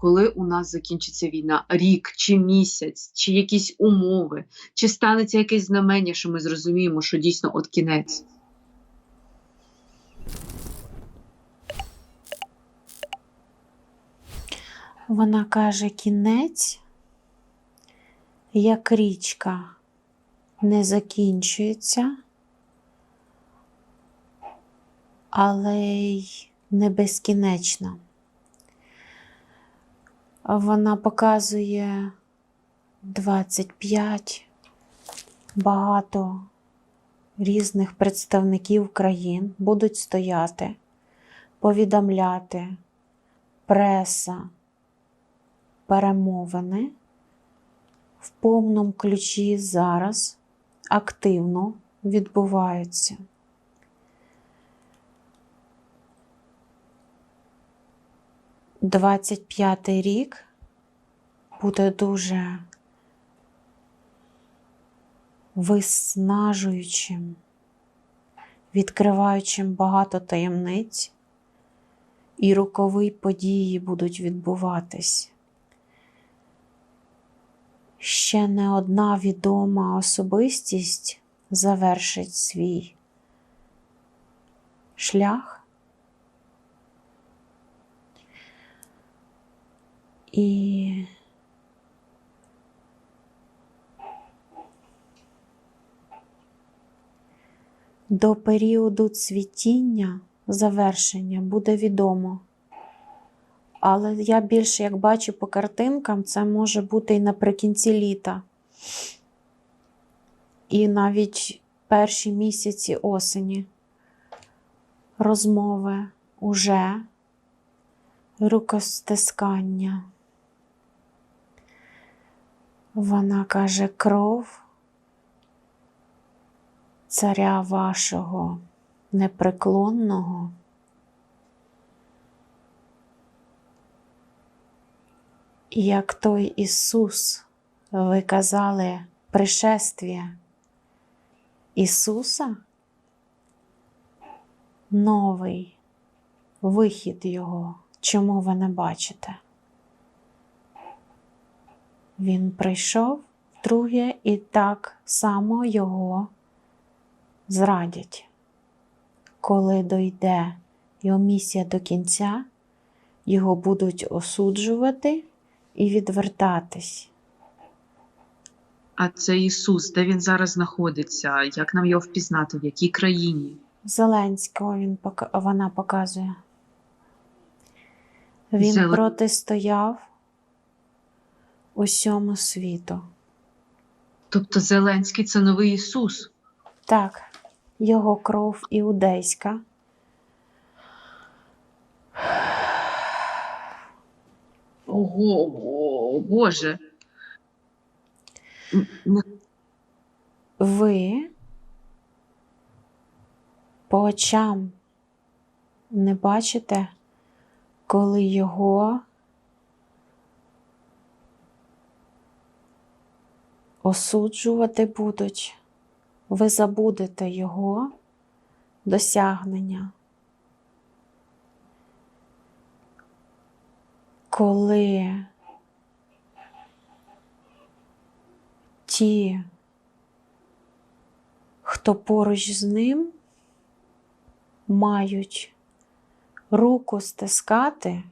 коли у нас закінчиться війна? Рік чи місяць, чи якісь умови, чи станеться якесь знамення, що ми зрозуміємо, що дійсно от кінець? Вона каже: кінець, як річка, не закінчується, але й не безкінечна. Вона показує 25 багато різних представників країн будуть стояти, повідомляти, преса, перемовини в повному ключі зараз активно відбуваються. Двадцять п'ятий рік буде дуже виснажуючим, відкриваючим багато таємниць, і рокові події будуть відбуватись. Ще не одна відома особистість завершить свій шлях. І до періоду цвітіння завершення буде відомо. Але я більше як бачу по картинкам, це може бути і наприкінці літа. І навіть перші місяці осені розмови уже рукостискання. Вона каже кров царя вашого непреклонного. Як той Ісус, ви казали пришествие Ісуса, новий вихід Його, чому ви не бачите? Він прийшов вдруге і так само Його зрадять. Коли дойде його місія до кінця, його будуть осуджувати і відвертатись. А це Ісус, де він зараз знаходиться? Як нам його впізнати? В якій країні? Зеленського він вона показує. Він Зелен- протистояв усьому світу. Тобто Зеленський це новий Ісус. Так, його кров іудейська. Ого, о, Боже. Ви по очам не бачите, коли його осуджувати будуть, ви забудете його досягнення. Коли ті, хто поруч з ним, мають руку стискати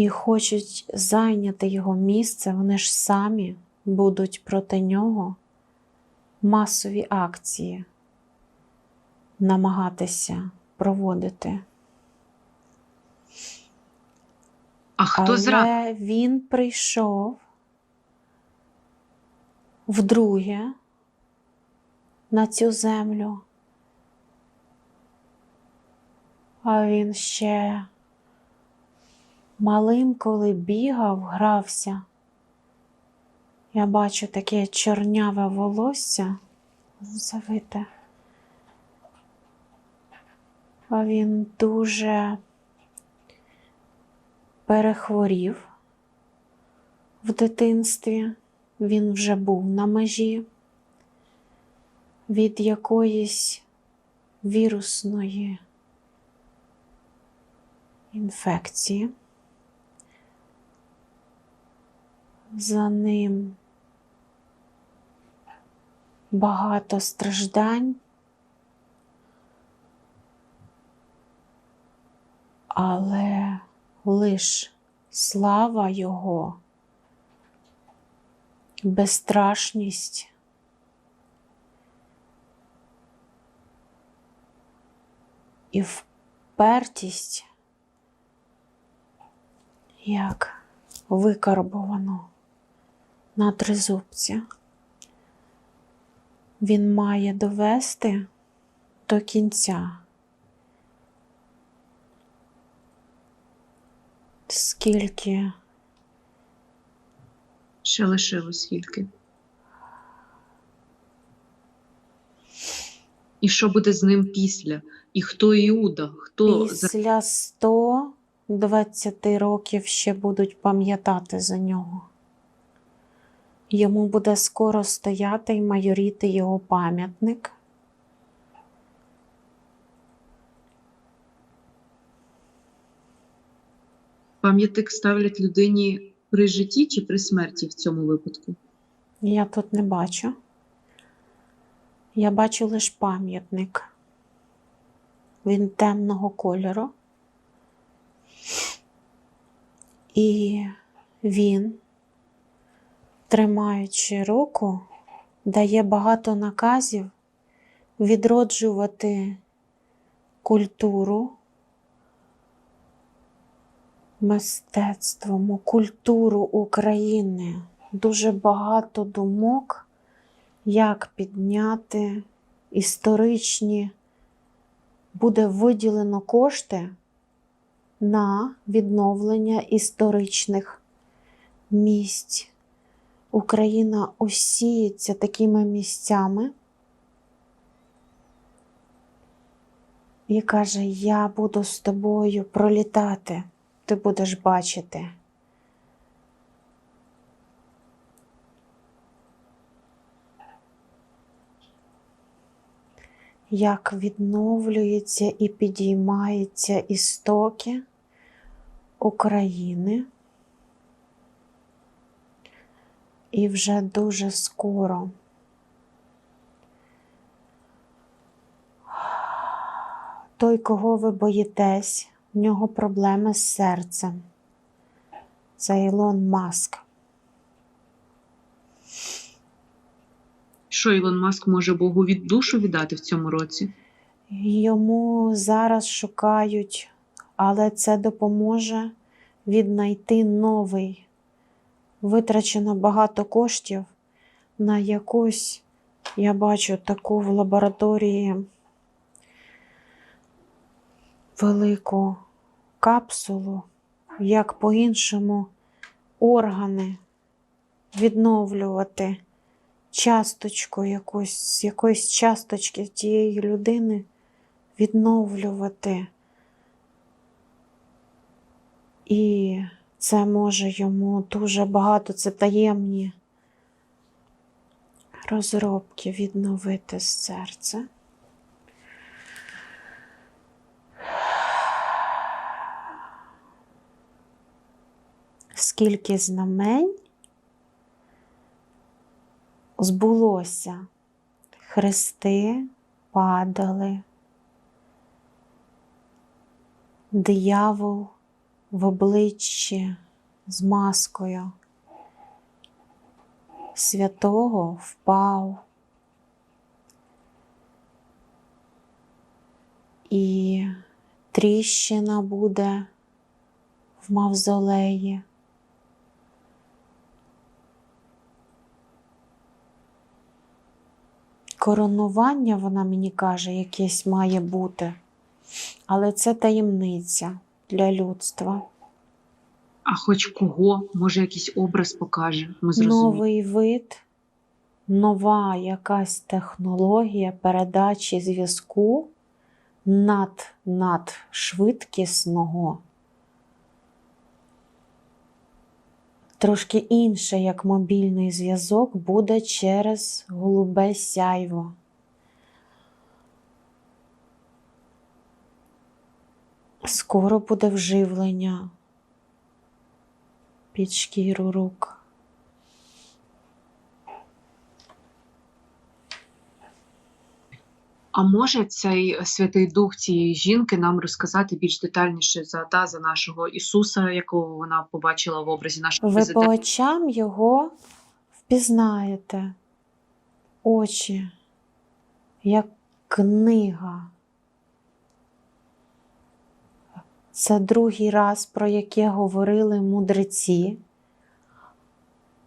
і хочуть зайняти його місце, вони ж самі будуть проти нього масові акції намагатися проводити. А хто Але зрадив? він прийшов вдруге на цю землю. А він ще малим, коли бігав, грався. Я бачу таке чорняве волосся завите. А він дуже перехворів в дитинстві. Він вже був на межі від якоїсь вірусної інфекції. За ним. Багато страждань, але лиш слава Його, безстрашність. І впертість, як викарбовано на тризубці. Він має довести до кінця. Скільки Ще лишилось скільки. І що буде з ним після? І хто Іуда? Хто після 120 років ще будуть пам'ятати за нього. Йому буде скоро стояти і майоріти його пам'ятник. пам'ятник ставлять людині при житті чи при смерті в цьому випадку? Я тут не бачу. Я бачу лише пам'ятник. Він темного кольору. І він, тримаючи руку, дає багато наказів відроджувати культуру, мистецтвом, культуру України. Дуже багато думок, як підняти історичні, буде виділено кошти на відновлення історичних місць. Україна осіється такими місцями і каже: Я буду з тобою пролітати, ти будеш бачити. Як відновлюється і підіймаються істоки України. І вже дуже скоро той, кого ви боїтесь, в нього проблеми з серцем. Це Ілон Маск. Що Ілон Маск може Богу від душу віддати в цьому році? Йому зараз шукають, але це допоможе віднайти новий. Витрачено багато коштів на якусь, я бачу таку в лабораторії велику капсулу, як по-іншому органи відновлювати часточку якусь, з якоїсь часточки тієї людини відновлювати. І це може йому дуже багато, це таємні розробки відновити серце. Скільки знамень збулося, хрести падали, диявол в обличчі з маскою святого впав. І тріщина буде в мавзолеї. Коронування, вона мені каже, якесь має бути, але це таємниця для людства. А хоч кого, може, якийсь образ покаже. Ми зрозуміємо. Новий вид, нова якась технологія передачі зв'язку над, надшвидкісного. Трошки інше, як мобільний зв'язок, буде через голубе сяйво. Скоро буде вживлення під шкіру рук. А може цей святий дух цієї жінки нам розказати більш детальніше за та за нашого Ісуса, якого вона побачила в образі нашого Ви по очам його впізнаєте, очі, як книга. Це другий раз, про яке говорили мудреці,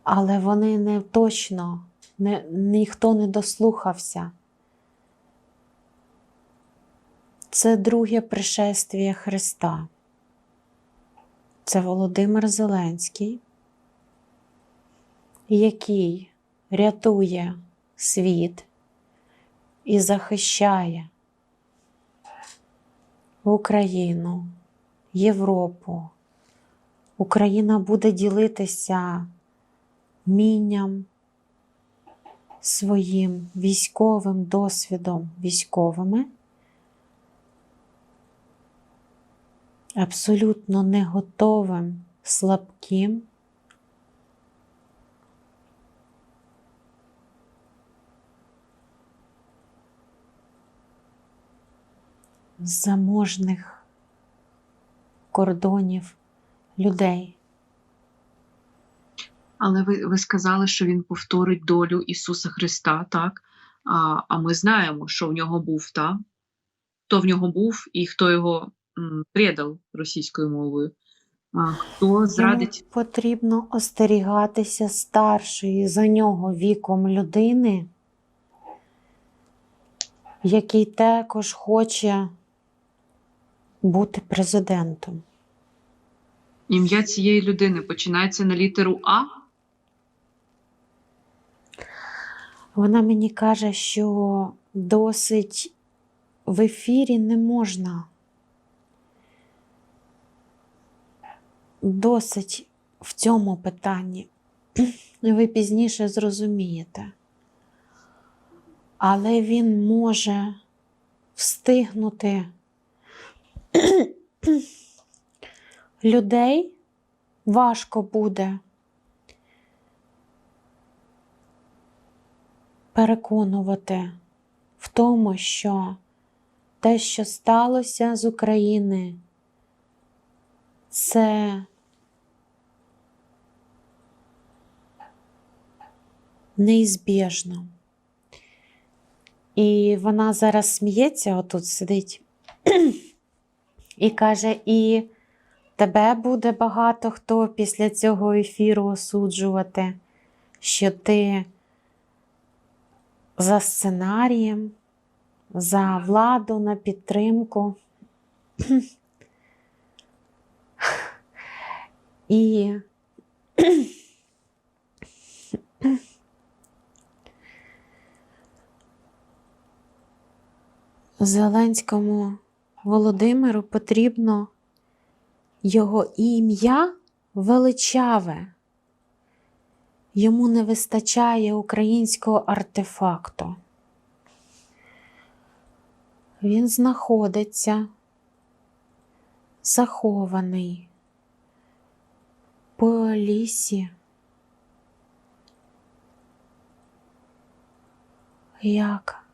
але вони не точно, не, ніхто не дослухався. Це друге пришествие Христа. Це Володимир Зеленський, який рятує світ і захищає Україну, Європу. Україна буде ділитися вмінням своїм військовим досвідом військовими. абсолютно не готовим, слабким. заможних кордонів людей. Але ви, ви сказали, що він повторить долю Ісуса Христа, так? А, а ми знаємо, що в нього був, так? Хто в нього був і хто його м, предав російською мовою. А, хто зрадить Йому потрібно остерігатися старшої за нього віком людини, який також хоче бути президентом. ім'я цієї людини починається на літеру А? Вона мені каже, що досить в ефірі не можна. Досить в цьому питанні. Ви пізніше зрозумієте. Але він може встигнути людей важко буде переконувати в тому, що те, що сталося з України, це неізбіжно. І вона зараз сміється, отут сидить, і каже: і тебе буде багато хто після цього ефіру осуджувати, що ти за сценарієм, за владу на підтримку. І Зеленському Володимиру потрібно його ім'я величаве. Йому не вистачає українського артефакту. Він знаходиться захований по лісі. Як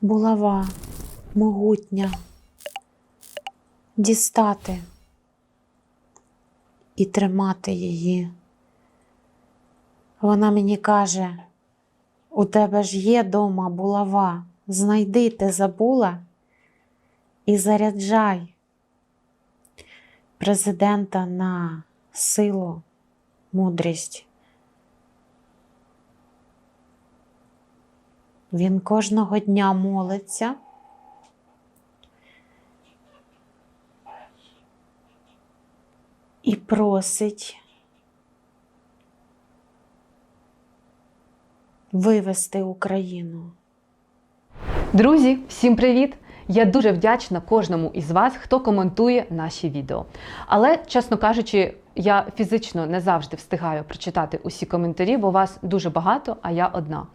булава могутня дістати і тримати її. Вона мені каже: у тебе ж є дома булава, знайди ти забула і заряджай президента на силу, мудрість. Він кожного дня молиться. І просить вивести Україну. Друзі, всім привіт! Я дуже вдячна кожному із вас, хто коментує наші відео. Але, чесно кажучи, я фізично не завжди встигаю прочитати усі коментарі, бо вас дуже багато, а я одна.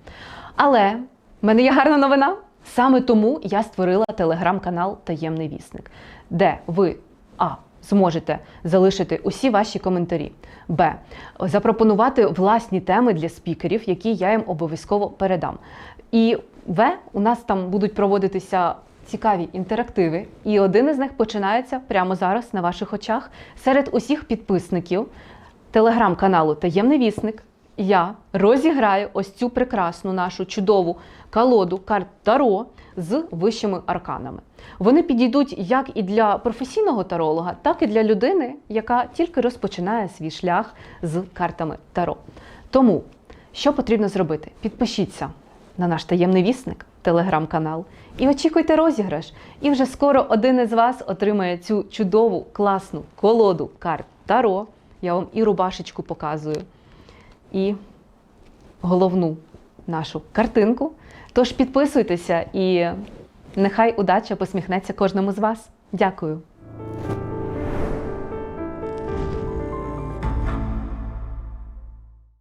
Але в мене є гарна новина. Саме тому я створила телеграм-канал Таємний вісник, де ви а. Зможете залишити усі ваші коментарі. Б. Запропонувати власні теми для спікерів, які я їм обов'язково передам. І В у нас там будуть проводитися цікаві інтерактиви, і один із них починається прямо зараз на ваших очах. Серед усіх підписників телеграм-каналу Таємний вісник я розіграю ось цю прекрасну нашу чудову колоду карт Таро з вищими арканами. Вони підійдуть як і для професійного таролога, так і для людини, яка тільки розпочинає свій шлях з картами Таро. Тому, що потрібно зробити? Підпишіться на наш таємний вісник, телеграм-канал, і очікуйте розіграш. І вже скоро один із вас отримає цю чудову, класну колоду карт Таро. Я вам і рубашечку показую, і головну нашу картинку. Тож підписуйтеся і нехай удача посміхнеться кожному з вас. Дякую.